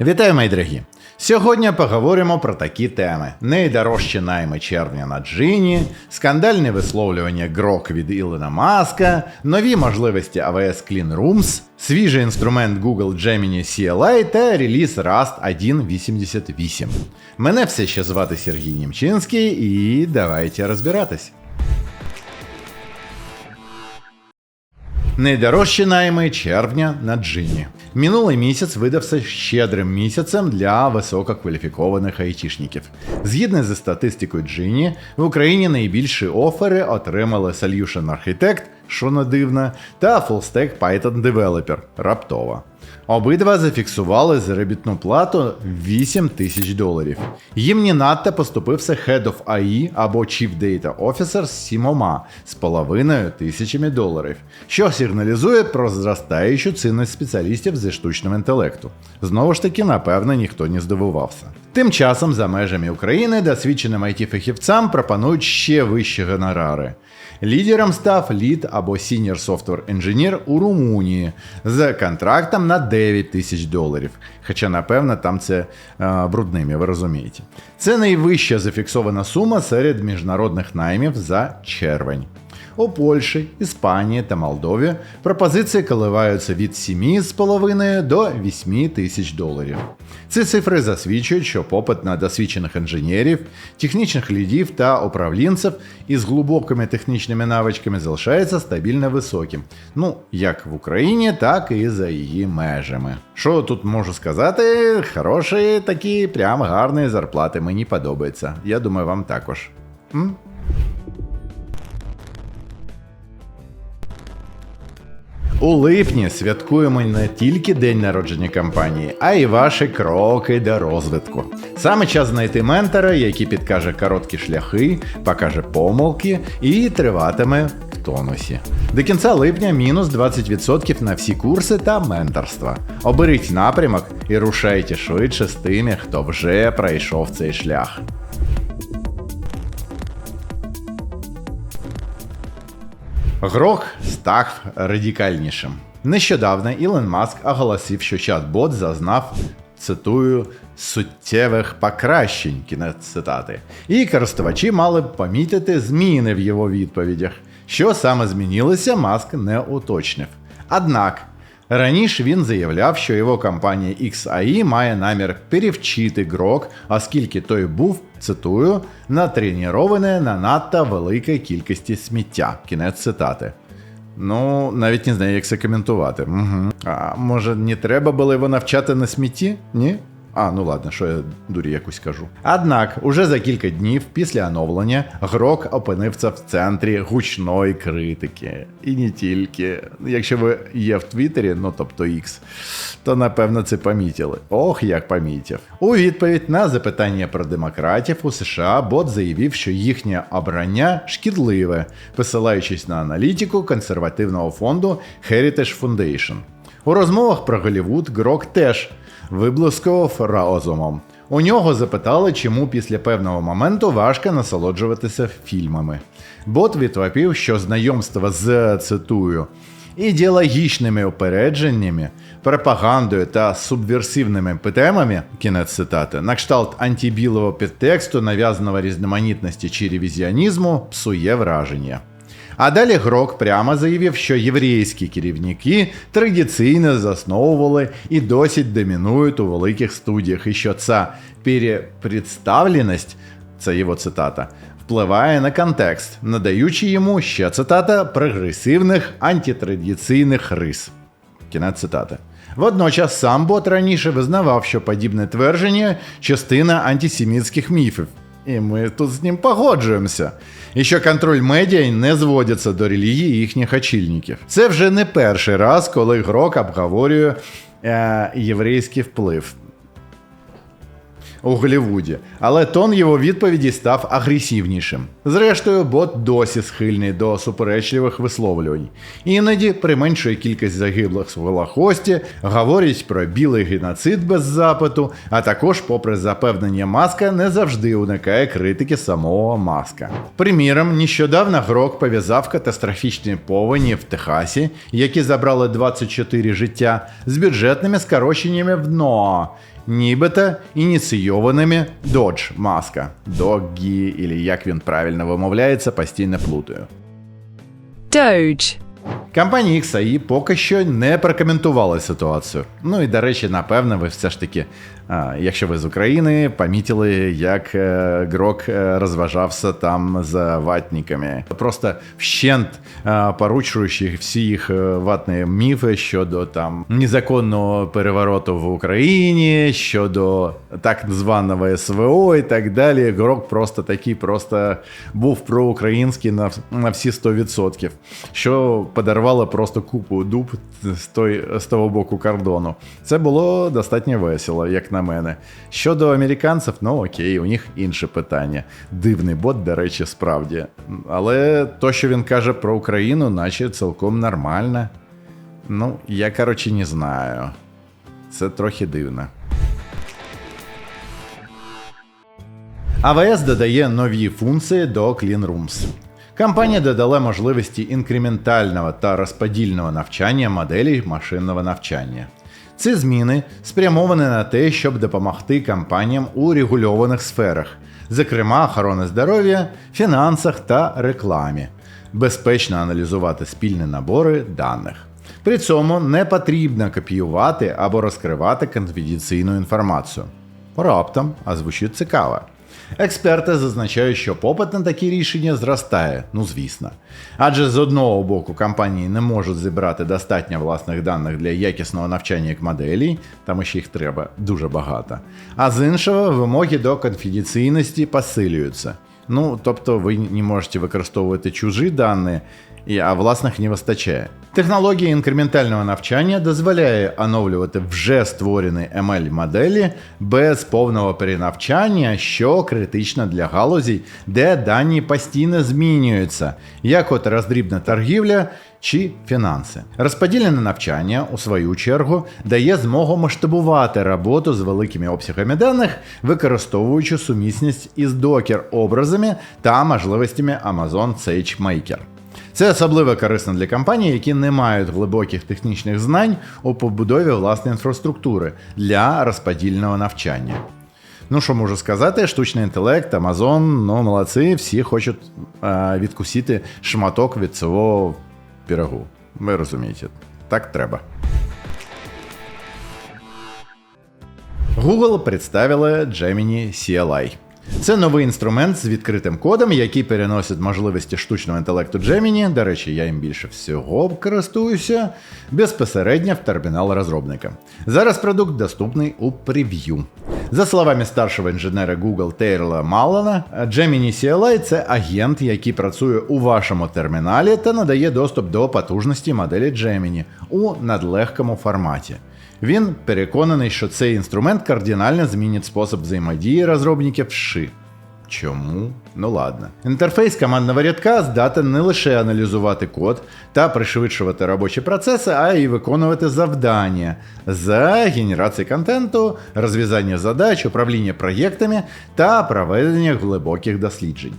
Вітаю, мої дорогі! Сьогодні поговоримо про такі теми: найдорожчі найми червня на джині, скандальне висловлювання грок від Ілона Маска, нові можливості AWS Clean Rooms, свіжий інструмент Google Gemini CLI та реліз Rust 1.88. Мене все ще звати Сергій Німчинський, і давайте розбиратись. Найдорожчі найми червня на джині. Минулий місяць видався щедрим місяцем для висококваліфікованих айтішників. Згідно зі статистикою Джині, в Україні найбільші офери отримали Solution Architect, що не дивно, та Fullstack Python Developer раптово. Обидва зафіксували заробітну плату 8 тисяч доларів. Їм не надто поступився Head of AI або Chief Data Officer з сімома з половиною тисячами доларів, що сигналізує про зростаючу цінність спеціалістів зі штучним інтелекту. Знову ж таки, напевно, ніхто не здивувався. Тим часом за межами України досвідченим it фахівцям пропонують ще вищі гонорари. Лідером став лід або Senior Software Engineer у Румунії з контрактом на 9 тисяч доларів. Хоча, напевно, там це е, брудними, ви розумієте. Це найвища зафіксована сума серед міжнародних наймів за червень. У Польщі, Іспанії та Молдові пропозиції коливаються від 7,5 до 8 тисяч доларів. Ці цифри засвідчують, що попит на досвідчених інженерів, технічних лідів та управлінців із глибокими технічними навичками залишається стабільно високим. Ну, як в Україні, так і за її межами. Що тут можу сказати? Хороші такі прям гарні зарплати мені подобаються. Я думаю, вам також. М? У липні святкуємо не тільки день народження компанії, а й ваші кроки до розвитку. Саме час знайти ментора, який підкаже короткі шляхи, покаже помилки і триватиме в тонусі. До кінця липня мінус 20% на всі курси та менторства. Оберіть напрямок і рушайте швидше з тими, хто вже пройшов цей шлях. Грох став радикальнішим. Нещодавно Ілон Маск оголосив, що чат-бот зазнав, цитую, суттєвих покращень, кінець цитати. І користувачі мали б помітити зміни в його відповідях. Що саме змінилося, Маск не уточнив. Однак Раніше він заявляв, що його компанія XAI має намір перевчити Грок, оскільки той був, цитую, натренірований на надто великій кількості сміття. Кінець цитати. Ну, навіть не знаю, як це коментувати. Угу. А може, не треба було його навчати на смітті? Ні? А, ну ладно, що я дурі якусь кажу. Однак, уже за кілька днів після оновлення Грок опинився в центрі гучної критики. І не тільки. Якщо ви є в Твіттері, ну тобто X, то напевно це помітили. Ох, як помітив. У відповідь на запитання про демократів у США бот заявив, що їхнє обрання шкідливе, посилаючись на аналітику консервативного фонду Heritage Foundation. У розмовах про Голівуд Грок теж виблискував розумом. У нього запитали, чому після певного моменту важко насолоджуватися фільмами. Бот відповів, що знайомство з цитую. Ідеологічними упередженнями, пропагандою та субверсивними темами, кінець цитати, на кшталт антибілого підтексту, нав'язаного різноманітності чи ревізіонізму, псує враження. А далі Грок прямо заявив, що єврейські керівники традиційно засновували і досі домінують у великих студіях, і що ця перепредставленість, це його цитата, впливає на контекст, надаючи йому ще цитата прогресивних антитрадиційних рис. Кінець цитати. Водночас сам бот раніше визнавав, що подібне твердження частина антисемітських міфів. І ми тут з ним погоджуємося. І що контроль медіа не зводиться до релігії їхніх очільників. Це вже не перший раз, коли Грок обговорює е, єврейський вплив у Голлівуді, але тон його відповіді став агресивнішим. Зрештою, бот досі схильний до суперечливих висловлювань. Іноді при меншої кількість загиблих в Голохості говорять про білий геноцид без запиту, а також, попри запевнення маска, не завжди уникає критики самого маска. Приміром, нещодавно Грок пов'язав катастрофічні повені в Техасі, які забрали 24 життя, з бюджетними скороченнями в НОА нібито ініційованими Додж Маска. Doggy, або як він правильно вимовляється, постійно плутаю. Doge, Компанія XAI поки що не прокоментувала ситуацію. Ну і до речі, напевно, ви все ж таки, якщо ви з України, помітили, як е, Грок е, розважався там з ватниками. Просто вщент е, поручуючи всі їх ватні міфи щодо там незаконного перевороту в Україні, щодо так званого СВО і так далі. Грок просто такий, просто був проукраїнський на, на всі 100%, що подарувало просто купу дуб з, той, з того боку кордону. Це було достатньо весело, як на мене. Щодо американців, ну окей, у них інше питання. Дивний бот, до речі, справді. Але то, що він каже про Україну, наче цілком нормально. Ну, я коротше не знаю. Це трохи дивно. AWS додає нові функції до Clean Rooms. Компанія додала можливості інкрементального та розподільного навчання моделей машинного навчання. Ці зміни спрямовані на те, щоб допомогти компаніям у регульованих сферах, зокрема охорони здоров'я, фінансах та рекламі, безпечно аналізувати спільні набори даних. При цьому не потрібно копіювати або розкривати конфіденційну інформацію. Раптом, а звучить цікаво. Експерти зазначають, що попит на такі рішення зростає, ну звісно. Адже з одного боку компанії не можуть зібрати достатньо власних даних для якісного навчання як моделі, там ще їх треба дуже багато. А з іншого вимоги до конфіденційності посилюються. Ну, тобто ви не можете використовувати чужі дані, а власних не вистачає. Технологія інкрементального навчання дозволяє оновлювати вже створені ML-моделі без повного перенавчання, що критично для галузі, де дані постійно змінюються, як от роздрібна торгівля чи фінанси. Розподілене навчання, у свою чергу, дає змогу масштабувати роботу з великими обсягами даних, використовуючи сумісність із докер-образами та можливостями Amazon SageMaker. Це особливо корисно для компаній, які не мають глибоких технічних знань у побудові власної інфраструктури для розподільного навчання. Ну, що можу сказати, штучний інтелект, Amazon, ну молодці, всі хочуть е, відкусити шматок від цього пірогу. Ви розумієте, так треба. Google представила Gemini CLI. Це новий інструмент з відкритим кодом, який переносить можливості штучного інтелекту Gemini, до речі, я їм більше всього користуюся, безпосередньо в термінал розробника. Зараз продукт доступний у прев'ю. За словами старшого інженера Google Тейрла Малана, Gemini CLI – це агент, який працює у вашому терміналі та надає доступ до потужності моделі Gemini у надлегкому форматі. Він переконаний, що цей інструмент кардинально змінить спосіб взаємодії розробників ши. Чому? Ну ладно. Інтерфейс командного рядка здатен не лише аналізувати код та пришвидшувати робочі процеси, а й виконувати завдання за генерації контенту, розв'язання задач, управління проєктами та проведення глибоких досліджень.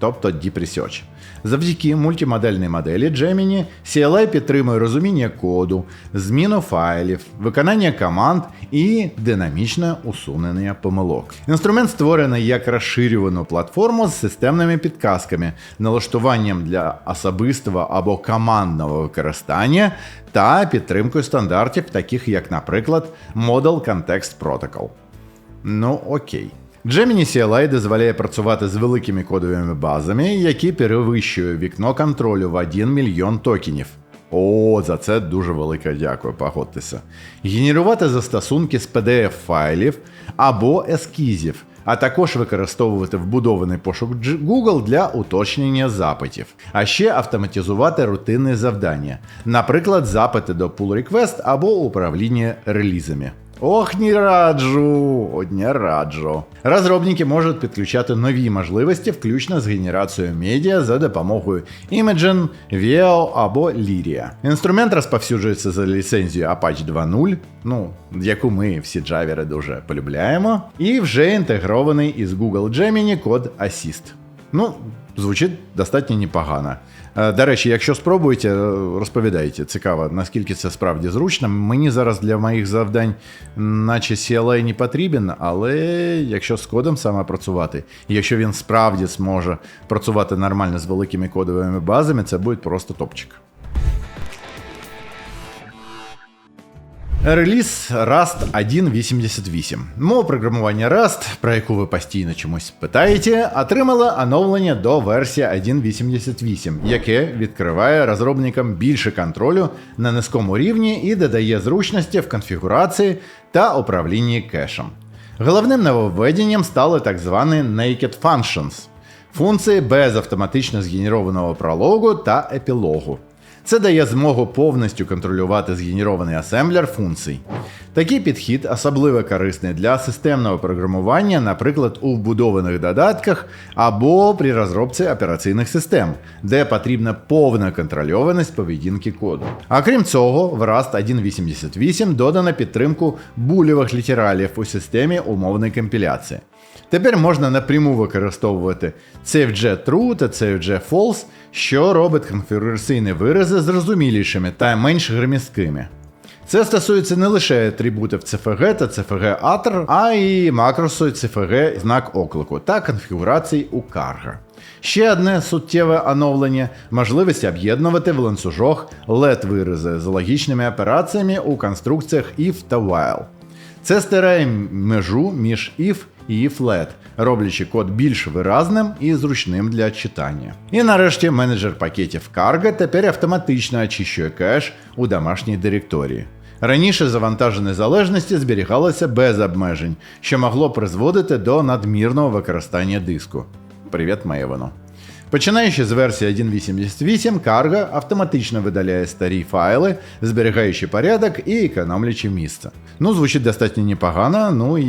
Тобто Deep Research. Завдяки мультимодельній моделі Gemini CLI підтримує розуміння коду, зміну файлів, виконання команд і динамічне усунення помилок. Інструмент створений як розширювану платформу з системними підказками, налаштуванням для особистого або командного використання та підтримкою стандартів, таких як, наприклад, Model Context Protocol. Ну окей. Gemini CLI дозволяє працювати з великими кодовими базами, які перевищують вікно контролю в 1 мільйон токенів. О, за це дуже велике дякую, погодьтеся. Генерувати застосунки з PDF-файлів або ескізів, а також використовувати вбудований пошук Google для уточнення запитів, а ще автоматизувати рутинні завдання, наприклад, запити до pull request або управління релізами. Ох, не раджу, не раджу. Розробники можуть підключати нові можливості, включно з генерацією медіа за допомогою Imagen, Veo або Lyria. Інструмент розповсюджується за ліцензією Apache 2.0, ну, яку ми всі джавери дуже полюбляємо, і вже інтегрований із Google Gemini код Assist. Ну, Звучить достатньо непогано. Е, До речі, якщо спробуєте, е, розповідайте. Цікаво, наскільки це справді зручно. Мені зараз для моїх завдань, наче CLA не потрібен, але якщо з кодом саме працювати, якщо він справді зможе працювати нормально з великими кодовими базами, це буде просто топчик. Реліз Rust 1.88. Мова програмування Rust, про яку ви постійно чомусь питаєте, отримала оновлення до версії 1.88, яке відкриває розробникам більше контролю на низькому рівні і додає зручності в конфігурації та управлінні кешем. Головним нововведенням стали так звані Naked Functions функції без автоматично згенерованого прологу та епілогу. Це дає змогу повністю контролювати згенерований асемблер функцій. Такий підхід особливо корисний для системного програмування, наприклад, у вбудованих додатках або при розробці операційних систем, де потрібна повна контрольованість поведінки коду. А крім цього, в Rust 1.88 додано підтримку булєвих літералів у системі умовної компіляції. Тепер можна напряму використовувати CFG True та CFG False, що робить конфігураційні вирази зрозумілішими та менш громісткими. Це стосується не лише атрибутів CFG та CFG Atr, а й макросу CFG знак оклику та конфігурацій у Cargo. Ще одне суттєве оновлення можливість об'єднувати в ланцюжок LED-вирази з логічними операціями у конструкціях if та while. Це стирає межу між if і Flat, роблячи код більш виразним і зручним для читання. І нарешті менеджер пакетів Cargo тепер автоматично очищує кеш у домашній директорії. Раніше завантажені залежності зберігалися без обмежень, що могло призводити до надмірного використання диску. Привіт, Маєвано. Починаючи з версії 1.88, Cargo автоматично видаляє старі файли, зберігаючи порядок і економлячи місце. Ну, звучить достатньо непогано. Ну і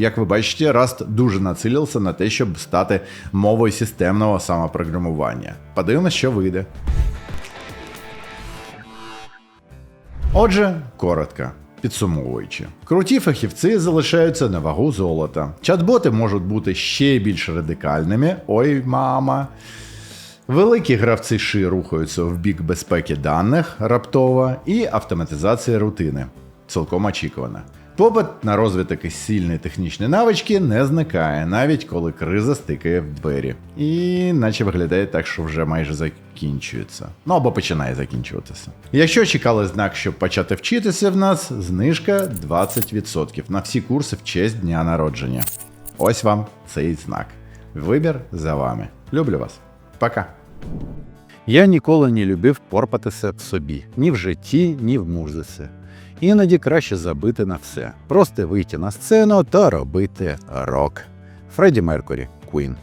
як ви бачите, Rust дуже націлився на те, щоб стати мовою системного самопрограмування. Подивимось, що вийде. Отже, коротко. Підсумовуючи, круті фахівці залишаються на вагу золота. Чат-боти можуть бути ще більш радикальними. Ой, мама. Великі гравці ши рухаються в бік безпеки даних раптово і автоматизації рутини. Цілком очікувано. Попит на розвиток і сильні технічні навички не зникає, навіть коли криза стикає в двері. І наче виглядає так, що вже майже закінчується. Ну або починає закінчуватися. Якщо чекали знак, щоб почати вчитися в нас, знижка 20% на всі курси в честь дня народження. Ось вам цей знак. Вибір за вами. Люблю вас. Пока. Я ніколи не любив порпатися в собі ні в житті, ні в музиці. Іноді краще забити на все. Просто вийти на сцену та робити рок. Фредді Меркурі, Queen.